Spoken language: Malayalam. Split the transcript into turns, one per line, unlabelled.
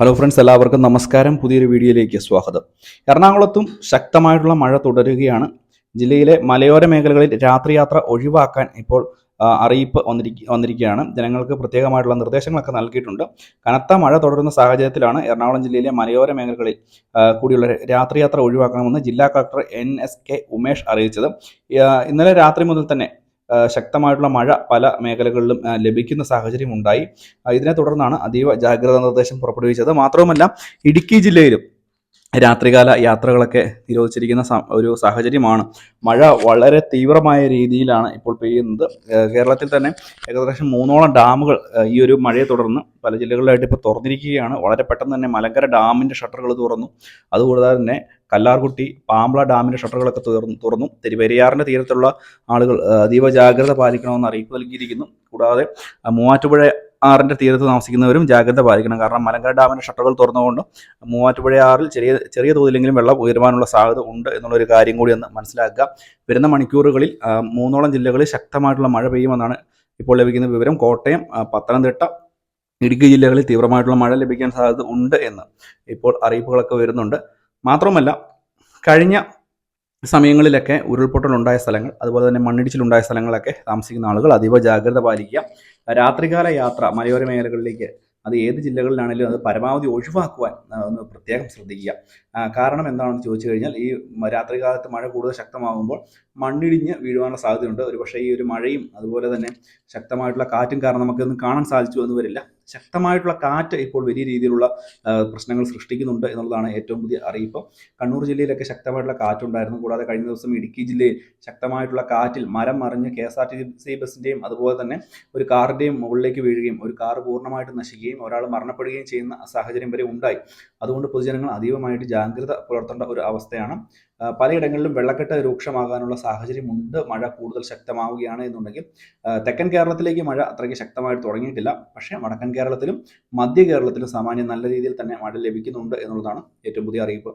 ഹലോ ഫ്രണ്ട്സ് എല്ലാവർക്കും നമസ്കാരം. പുതിയൊരു വീഡിയോയിലേക്ക് സ്വാഗതം. എറണാകുളത്തും ശക്തമായിട്ടുള്ള മഴ തുടരുകയാണ്. ജില്ലയിലെ മലയോര മേഖലകളിൽ രാത്രിയാത്ര ഒഴിവാക്കാൻ ഇപ്പോൾ അറിയിപ്പ് വന്നിരിക്ക വന്നിരിക്കുകയാണ്. ജനങ്ങൾക്ക് പ്രത്യേകമായിട്ടുള്ള നിർദ്ദേശങ്ങളൊക്കെ നൽകിയിട്ടുണ്ട്. കനത്ത മഴ തുടരുന്ന സാഹചര്യത്തിലാണ് എറണാകുളം ജില്ലയിലെ മലയോര മേഖലകളിൽ കൂടിയുള്ള രാത്രിയാത്ര ഒഴിവാക്കണമെന്ന് ജില്ലാ collector N S K Umesh അറിയിച്ചത്. ഇന്നലെ രാത്രി മുതൽ തന്നെ ശക്തമായിട്ടുള്ള മഴ പല മേഖലകളിലും ലഭിക്കുന്ന സാഹചര്യം ഉണ്ടായി ഇതിനെ തുടർന്നാണ് അതീവ ജാഗ്രതാ നിർദ്ദേശം പുറപ്പെടുവിച്ചത്. മാത്രവുമല്ല ഇടുക്കി ജില്ലയിലും രാത്രികാല യാത്രകളൊക്കെ നിരോധിച്ചിരിക്കുന്ന ഒരു സാഹചര്യമാണ്. മഴ വളരെ തീവ്രമായ രീതിയിലാണ് ഇപ്പോൾ പെയ്യുന്നത്. കേരളത്തിൽ തന്നെ ഏകദേശം മൂന്നോളം ഡാമുകൾ ഈ ഒരു മഴയെ തുടർന്ന് പല ജില്ലകളിലായിട്ട് ഇപ്പോൾ തുറന്നിരിക്കുകയാണ്. വളരെ പെട്ടെന്ന് തന്നെ മലങ്കര ഡാമിന്റെ ഷട്ടറുകൾ തുറന്നു. അതുകൂടാതെ തന്നെ കല്ലാർകുട്ടി പാമ്പള ഡാമിന്റെ ഷട്ടറുകളൊക്കെ തുറന്നു തുറന്നു. തിരുവരിയാറിന്റെ തീരത്തുള്ള ആളുകൾ അതീവ ജാഗ്രത പാലിക്കണമെന്ന് അറിയിപ്പ് നൽകിയിരിക്കുന്നു. കൂടാതെ മൂവാറ്റുപുഴ ആറിന്റെ തീരത്ത് താമസിക്കുന്നവരും ജാഗ്രത പാലിക്കണം. കാരണം മലങ്കര ഡാമിന്റെ ഷട്ടറുകൾ തുറന്നുകൊണ്ട് മൂവാറ്റുപുഴ ആറിൽ ചെറിയ ചെറിയ തോതിലെങ്കിലും വെള്ളം ഉയരുവാനുള്ള സാധ്യത ഉണ്ട് എന്നുള്ളൊരു കാര്യം കൂടി ഒന്ന് മനസ്സിലാക്കുക. വരുന്ന മണിക്കൂറുകളിൽ മൂന്നോളം ജില്ലകളിൽ ശക്തമായിട്ടുള്ള മഴ പെയ്യുമെന്നാണ് ഇപ്പോൾ ലഭിക്കുന്ന വിവരം. കോട്ടയം പത്തനംതിട്ട ഇടുക്കി ജില്ലകളിൽ തീവ്രമായിട്ടുള്ള മഴ ലഭിക്കാൻ സാധ്യത ഉണ്ട് എന്ന് ഇപ്പോൾ അറിയിപ്പുകളൊക്കെ വരുന്നുണ്ട്. മാത്രമല്ല കഴിഞ്ഞ സമയങ്ങളിലൊക്കെ ഉരുൾപൊട്ടലുണ്ടായ സ്ഥലങ്ങൾ അതുപോലെ തന്നെ മണ്ണിടിച്ചിലുണ്ടായ സ്ഥലങ്ങളൊക്കെ താമസിക്കുന്ന ആളുകൾ അതീവ ജാഗ്രത പാലിക്കുക. രാത്രികാല യാത്ര മലയോര മേഖലകളിലേക്ക് അത് ഏത് ജില്ലകളിലാണെങ്കിലും അത് പരമാവധി ഒഴിവാക്കുവാൻ ഒന്ന് പ്രത്യേകം ശ്രദ്ധിക്കുക. കാരണം എന്താണെന്ന് ചോദിച്ചു കഴിഞ്ഞാൽ ഈ രാത്രികാലത്ത് മഴ കൂടുതൽ ശക്തമാകുമ്പോൾ മണ്ണിടിഞ്ഞ് വീഴുവാനുള്ള സാധ്യതയുണ്ട്. ഒരുപക്ഷെ ഈ ഒരു മഴയും അതുപോലെ തന്നെ ശക്തമായിട്ടുള്ള കാറ്റും കാരണം നമുക്കൊന്നും കാണാൻ സാധിച്ചു എന്ന് വരില്ല. ശക്തമായിട്ടുള്ള കാറ്റ് ഇപ്പോൾ വലിയ രീതിയിലുള്ള പ്രശ്നങ്ങൾ സൃഷ്ടിക്കുന്നുണ്ട് എന്നുള്ളതാണ് ഏറ്റവും പുതിയ അറിയിപ്പ്. കണ്ണൂർ ജില്ലയിലൊക്കെ ശക്തമായിട്ടുള്ള കാറ്റുണ്ടായിരുന്നു. കൂടാതെ കഴിഞ്ഞ ദിവസം ഇടുക്കി ജില്ലയിൽ ശക്തമായിട്ടുള്ള കാറ്റിൽ മരം മറിഞ്ഞ് K S R T C ബസ്സിന്റെയും അതുപോലെ തന്നെ ഒരു കാറിന്റെയും മുകളിലേക്ക് വീഴുകയും ഒരു കാർ പൂർണമായിട്ട് നശിക്കുകയും ഒരാൾ മരണപ്പെടുകയും ചെയ്യുന്ന സാഹചര്യം വരെ ഉണ്ടായി. അതുകൊണ്ട് പൊതുജനങ്ങൾ അതീവമായിട്ട് ജാഗ്രത പുലർത്തേണ്ട ഒരു അവസ്ഥയാണ് പലയിടങ്ങളിലും വെള്ളക്കെട്ട് രൂക്ഷമാകാനുള്ള സാഹചര്യമുണ്ട്. മഴ കൂടുതൽ ശക്തമാവുകയാണ് എന്നുണ്ടെങ്കിൽ തെക്കൻ കേരളത്തിലേക്ക് മഴ അത്രയ്ക്ക് ശക്തമായിട്ട് തുടങ്ങിയിട്ടില്ല. പക്ഷേ വടക്കൻ കേരളത്തിലും മധ്യ കേരളത്തിലും സാമാന്യം നല്ല രീതിയിൽ തന്നെ മഴ ലഭിക്കുന്നുണ്ട് എന്നുള്ളതാണ് ഏറ്റവും പുതിയ അറിയിപ്പ്.